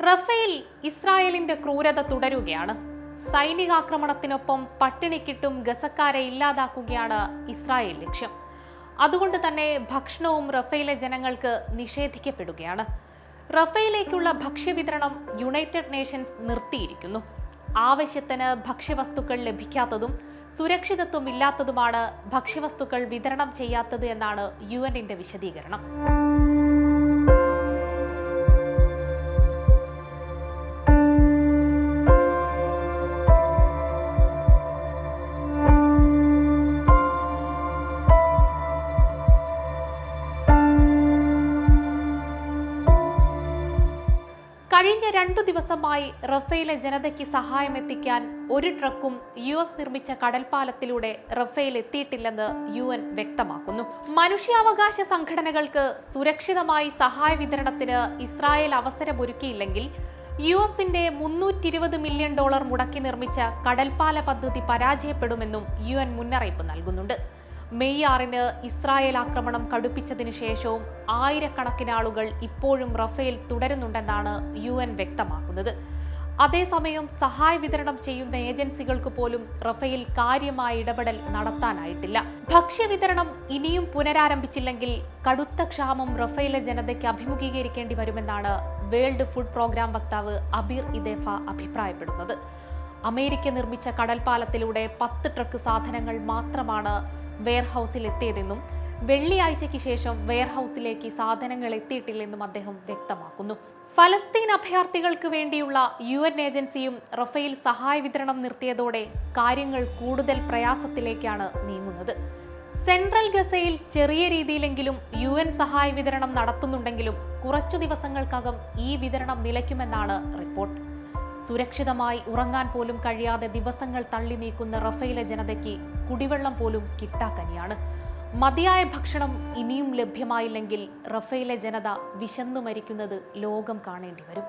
Rafale ഇസ്രായേലിന്റെ ക്രൂരത തുടരുകയാണ്. സൈനികാക്രമണത്തിനൊപ്പം പട്ടിണിക്കിട്ടും ഗസക്കാരെ ഇല്ലാതാക്കുകയാണ് ഇസ്രായേൽ ലക്ഷ്യം. അതുകൊണ്ട് തന്നെ ഭക്ഷണവും റഫേലെ ജനങ്ങൾക്ക് നിഷേധിക്കപ്പെടുകയാണ്. റഫേലേക്കുള്ള ഭക്ഷ്യവിതരണം യുണൈറ്റഡ് നേഷൻസ് നിർത്തിയിരിക്കുന്നു. ആവശ്യത്തിന് ഭക്ഷ്യവസ്തുക്കൾ ലഭിക്കാത്തതും സുരക്ഷിതത്വം ഇല്ലാത്തതുമാണ് ഭക്ഷ്യവസ്തുക്കൾ വിതരണം ചെയ്യാത്തത് എന്നാണ് യു എന്നിന്റെ വിശദീകരണം. കഴിഞ്ഞ രണ്ടു ദിവസമായി റഫേലെ ജനതയ്ക്ക് സഹായം എത്തിക്കാൻ ഒരു ട്രക്കും യു എസ് നിർമ്മിച്ച കടൽപ്പാലത്തിലൂടെ റഫേൽ എത്തിയിട്ടില്ലെന്ന് യു എൻ വ്യക്തമാക്കുന്നു. മനുഷ്യാവകാശ സംഘടനകൾക്ക് സുരക്ഷിതമായി സഹായ വിതരണത്തിന് ഇസ്രായേൽ അവസരമൊരുക്കിയില്ലെങ്കിൽ യു എസിന്റെ മുന്നൂറ്റി ഇരുപത് മില്യൺ ഡോളർ മുടക്കി നിർമ്മിച്ച കടൽപ്പാല പദ്ധതി പരാജയപ്പെടുമെന്നും യു എൻ മുന്നറിയിപ്പ് നൽകുന്നുണ്ട്. മെയ് ആറിന് ഇസ്രായേൽ ആക്രമണം കടുപ്പിച്ചതിനു ശേഷവും ആയിരക്കണക്കിന് ആളുകൾ ഇപ്പോഴും റഫേൽ തുടരുന്നുണ്ടെന്നാണ് യു എൻ വ്യക്തമാക്കുന്നത്. അതേസമയം സഹായ വിതരണം ചെയ്യുന്ന ഏജൻസികൾക്ക് പോലും റഫേൽ കാര്യമായ ഇടപെടൽ നടത്താനായിട്ടില്ല. ഭക്ഷ്യവിതരണം ഇനിയും പുനരാരംഭിച്ചില്ലെങ്കിൽ കടുത്ത ക്ഷാമം റഫേലെ ജനതയ്ക്ക് അഭിമുഖീകരിക്കേണ്ടി വരുമെന്നാണ് വേൾഡ് ഫുഡ് പ്രോഗ്രാം വക്താവ് അബീർ ഇദേഫ അഭിപ്രായപ്പെടുന്നത്. അമേരിക്ക നിർമ്മിച്ച കടൽപ്പാലത്തിലൂടെ പത്ത് ട്രക്ക് സാധനങ്ങൾ മാത്രമാണ് വെയർഹൌസിൽ എത്തിയതെന്നും വെള്ളിയാഴ്ചയ്ക്ക് ശേഷം വെയർഹൌസിലേക്ക് സാധനങ്ങൾ എത്തിയിട്ടില്ലെന്നും അദ്ദേഹം വ്യക്തമാക്കുന്നു. ഫലസ്തീൻ അഭയാർത്ഥികൾക്ക് വേണ്ടിയുള്ള യു എൻ ഏജൻസിയും റഫേൽ സഹായ വിതരണം നിർത്തിയതോടെ കാര്യങ്ങൾ കൂടുതൽ പ്രയാസത്തിലേക്കാണ് നീങ്ങുന്നത്. സെൻട്രൽ ഗസയിൽ ചെറിയ രീതിയിലെങ്കിലും യു എൻ സഹായ വിതരണം നടത്തുന്നുണ്ടെങ്കിലും കുറച്ചു ദിവസങ്ങൾക്കകം ഈ വിതരണം നിലയ്ക്കുമെന്നാണ് റിപ്പോർട്ട്. സുരക്ഷിതമായി ഉറങ്ങാൻ പോലും കഴിയാതെ ദിവസങ്ങൾ തള്ളി നീക്കുന്ന റഫേലെ ജനതയ്ക്ക് കുടിവെള്ളം പോലും കിട്ടാക്കനിയാണ്. മതിയായ ഭക്ഷണം ഇനിയും ലഭ്യമായില്ലെങ്കിൽ റഫേലെ ജനത വിശന്നു മരിക്കുന്നത് ലോകം കാണേണ്ടി വരും.